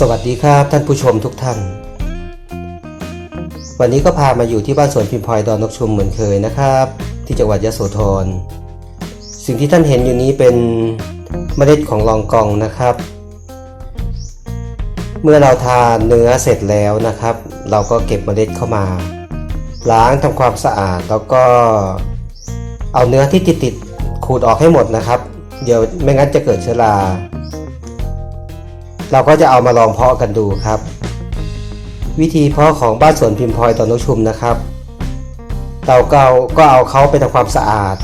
สวัสดีครับท่านผู้ชมทุกท่าน วันนี้ก็พามาอยู่ที่บ้านสวนพิมพลอยดอนนกชุมเหมือนเคยนะครับ ที่จังหวัดยะโสธรสิ่งที่ท่านเห็นอยู่นี้เป็นเมล็ดของลองกองนะครับ เมื่อเราทานเนื้อเสร็จแล้วนะครับ เราก็เก็บเมล็ดเข้ามา ล้างทำความสะอาดแล้วก็เอาเนื้อที่ติดติดขูดออกให้หมดนะครับ เดี๋ยวไม่งั้นจะเกิดเชื้อรา เราก็จะเอามาลองเพาะกันดูครับ วิธีเพาะของบ้านสวนพิมพลอยตอนนกชุมนะครับเราก็เอาก็เอาเขาไปทำความสะอาด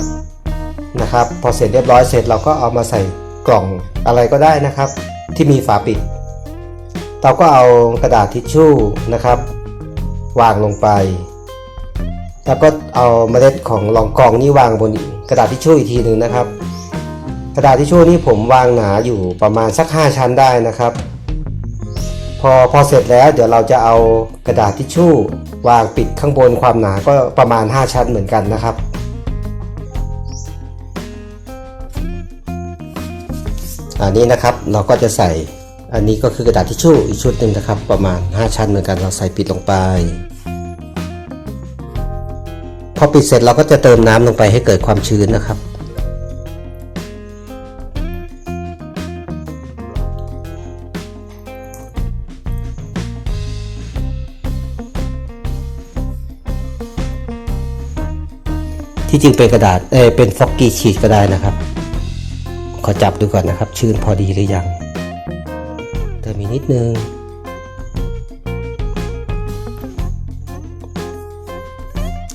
นะครับ พอเสร็จเรียบร้อยเสร็จเราก็เอามาใส่กล่องอะไรก็ได้นะครับ ที่มีฝาปิด เราก็เอากระดาษทิชชู่นะครับ วางลงไป แล้วก็เอาเมล็ดของรองกองนี่วางบนกระดาษทิชชู่อีกทีหนึ่งนะครับ กระดาษทิชชู่นี่ผมวางหนาอยู่ประมาณสัก 5 ชั้นได้นะครับ พอพอเสร็จแล้วเดี๋ยวเราจะเอากระดาษทิชชู่ วางปิดข้างบนความหนาก็ประมาณ 5 ชั้นเหมือนกันนะครับอันนี้นะครับเราก็จะใส่อันนี้ก็คือกระดาษทิชชู่อีกชุดหนึ่งนะครับ ประมาณ 5 ชั้นเหมือนกันเราใส่ปิดลงไป พอปิดเสร็จเราก็จะเติมน้ำลงไปให้เกิดความชื้นนะครับ ที่จริงเป็นกระดาษเอเป็นฟอกกี้ชีตก็ได้นะครับ ขอจับดูก่อนนะครับ ชื้นพอดีหรือยังเติมอีกนิดนึง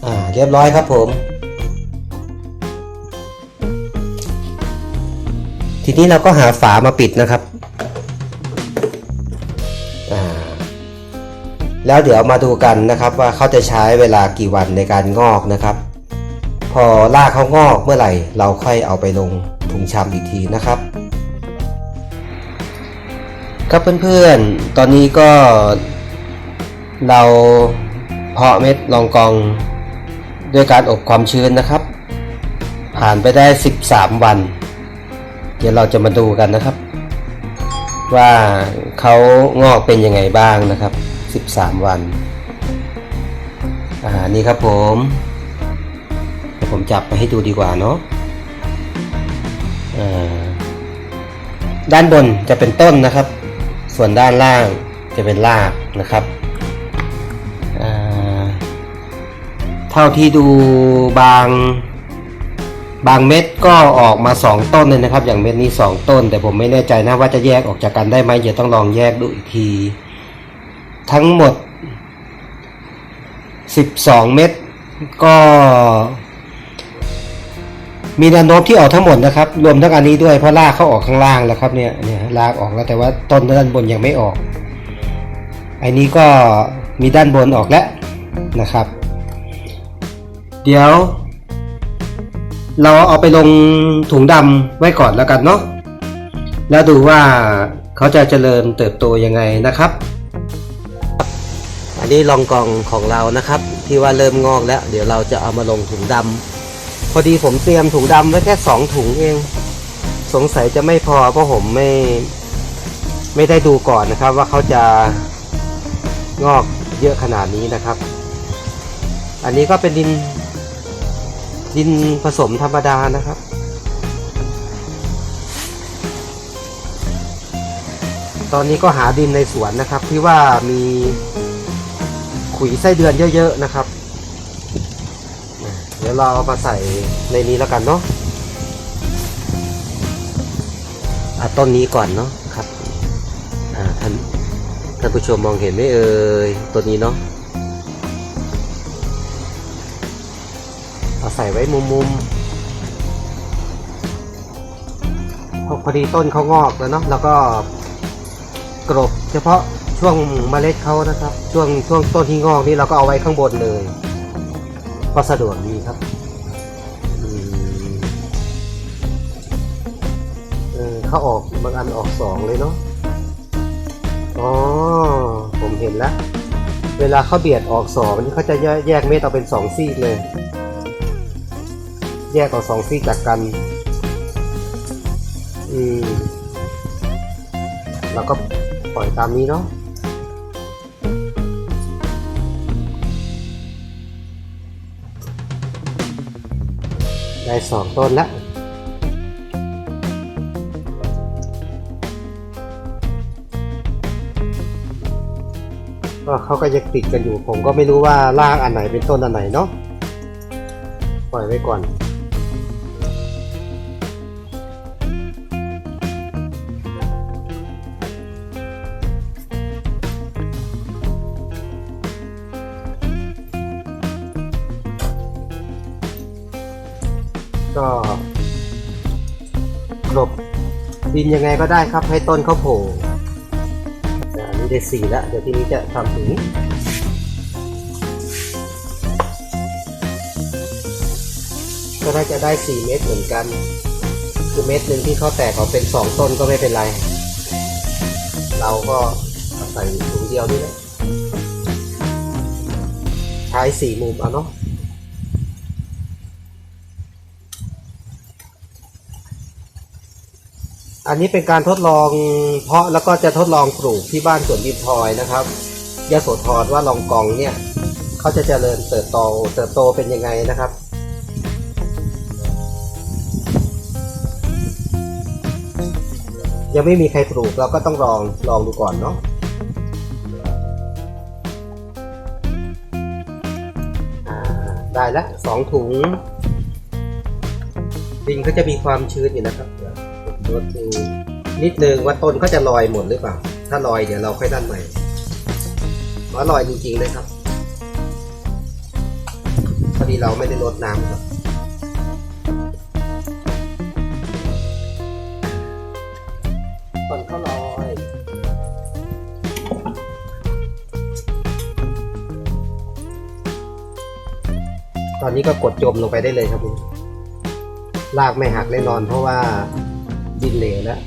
อ่าเรียบร้อยครับผม ทีนี้เราก็หาฝามาปิดนะครับอ่าแล้วเดี๋ยวมาดูกันนะครับว่าเขาจะใช้เวลากี่วันในการงอกนะครับ พอรากเขางอกเมื่อไหร่ เราค่อยเอาไปลงถุงชำอีกทีนะครับ ครับเพื่อนๆ ตอนนี้ก็ เราเพาะเม็ดลองกองด้วยการอบความชื้นนะครับ ผ่านไปได้ 13 วัน เดี๋ยวเราจะมาดูกันนะครับ ว่าเขางอกเป็นยังไงบ้างนะครับ 13 วัน อ่า นี่ครับผม ดี๋ยวผมจับไปให้ดูดีกว่าเนาะด้านบนจะเป็นต้นนะครับ ส่วนด้านล่างจะเป็นรากนะครับ เท่าที่ดูบางบางเม็ดก็ออกมา 2 ต้นเลยนะครับ อย่างเม็ดนี้ 2 ต้น แต่ผมไม่แน่ใจนะว่าจะแยกออกจากกันได้ไหมเดี๋ยวต้องลองแยกดูอีกที ทั้งหมด 12 เม็ดก็ มีแนวโน้มที่ออกทั้งหมดนะครับ รวมทั้งอันนี้ด้วยเพราะรากเขาออกข้างล่างแล้วครับเนี่ยเนี่ยรากออกแล้วแต่ว่าต้นด้านบนยังไม่ออก อันนี้ก็มีด้านบนออกแล้วนะครับ เดี๋ยว เราเอาไปลงถุงดำไว้ก่อนแล้วกันเนาะแล้วดูว่าเขาจะเจริญเติบโตยังไงนะครับ อันนี้ลองกองของเรานะครับ ที่ว่าเริ่มงอกแล้ว เดี๋ยวเราจะเอามาลงถุงดำ พอดีผมเตรียมถุงดำไว้แค่สองถุงเอง สงสัยจะไม่พอเพราะผมไม่ไม่ได้ดูก่อนนะครับ ว่าเขาจะงอกเยอะขนาดนี้นะครับ อันนี้ก็เป็นดินดินผสมธรรมดานะครับ ตอนนี้ก็หาดินในสวนนะครับที่ว่ามีขุยไส้เดือนเยอะๆนะครับ ดี๋ยวเราเอามาใส่ในนี้แล้วกันเนาะอะต้นนี้ก่อนเนาะครับอ่าท่านท่านผู้ชมมองเห็นไหมเอ่ยต้นนี้เนาะเอาใส่ไว้มุมๆพอพอดีต้นเขางอกแล้วเนาะแล้วก็กรบเฉพาะช่วงเมล็ดเขานะครับ ช่วงช่วงต้นที่งอกนี่เราก็เอาไว้ข้างบนเลย ก็สะดวกดีครับเออเขาออกบางอันออกสองเลยเนาะอ๋อผมเห็นแล้ว เวลาเขาเบียดออกสองนี่เขาจะแยกแยกเม็ดออกเป็นสองซีกเลย แยกออกสองซีกจากกันอืมแล้วก็ปล่อยตามนี้เนาะ ได้สองต้นแล้วก็เขาก็ยังติดกันอยู่ผมก็ไม่รู้ว่าลากอันไหนเป็นต้นอันไหนเนาะปล่อยไว้ก่อน ก็กลบดินยังไงก็ได้ครับให้ต้นเขาโผล่อันนี้ได้สี่แล้ว เดี๋ยวทีนี้จะทำถึงก็น่าจะได้สี่เม็ดเหมือนกัน คือเม็ดหนึ่งที่เขาแตกออกเป็นสองต้นก็ไม่เป็นไร เราก็ใส่ถุงเดียวนี่แหละใช้สี่มุมเอาเนาะ อันนี้เป็นการทดลองเพาะแล้วก็จะทดลองปลูกที่บ้านสวนดินทอยนะครับยะโสธรว่าลองกองเนี่ยเขาจะเจริญเติบโตเติบโตเป็นยังไงนะครับยังไม่มีใครปลูกเราก็ต้องลองลองดูก่อนเนาะได้แล้วสองถุงดินก็จะมีความชื้นอยู่นะครับ ตรวดูนิดนึงว่าต้นเขาจะลอยหมดหรือเปล่า ถ้าลอยเดี๋ยวเราค่อยด้านใหม่ว่าลอยจริงๆเลยครับพอดีเราไม่ได้ลดน้ำครับต้นเขาลอยตอนนี้ก็กดจมลงไปได้เลยครับผมลากไม่หักแน่นอนเพราะว่า ดินเหลวแล้ว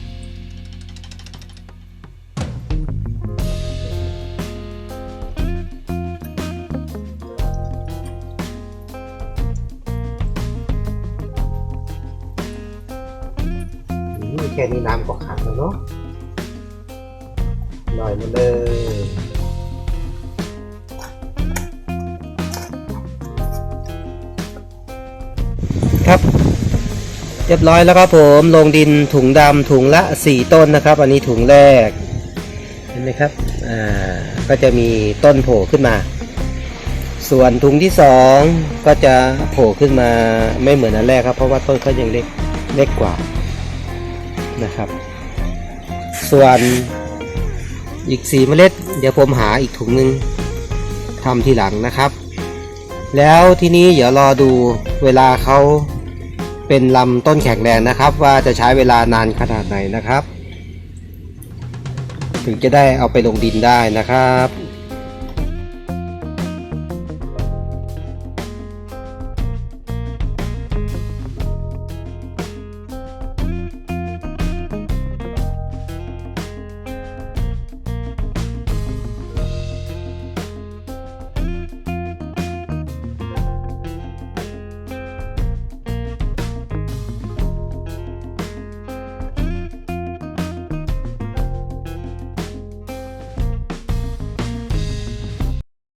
แค่นี้น้ำก็ขังแล้วเนาะลอยมาเลยครับ เรียบร้อยแล้วครับผมลงดินถุงดำถุงละ 4 ต้นนะครับ อันนี้ถุงแรกเห็นไหมครับอ่าก็จะมีต้นโผล่ขึ้นมา ส่วนถุงที่ 2 ก็จะโผล่ขึ้นมาไม่เหมือนอันแรกครับ เพราะว่าต้นเขายังเล็กเล็กกว่านะครับ ส่วนอีก4เมล็ด เดี๋ยวผมหาอีกถุงหนึ่งทำทีหลังนะครับ แล้วทีนี้เดี๋ยวรอดูเวลาเขา เป็นลำต้นแข็งแรงนะครับ ว่าจะใช้เวลานานขนาดไหนนะครับ ถึงจะได้เอาไปลงดินได้นะครับ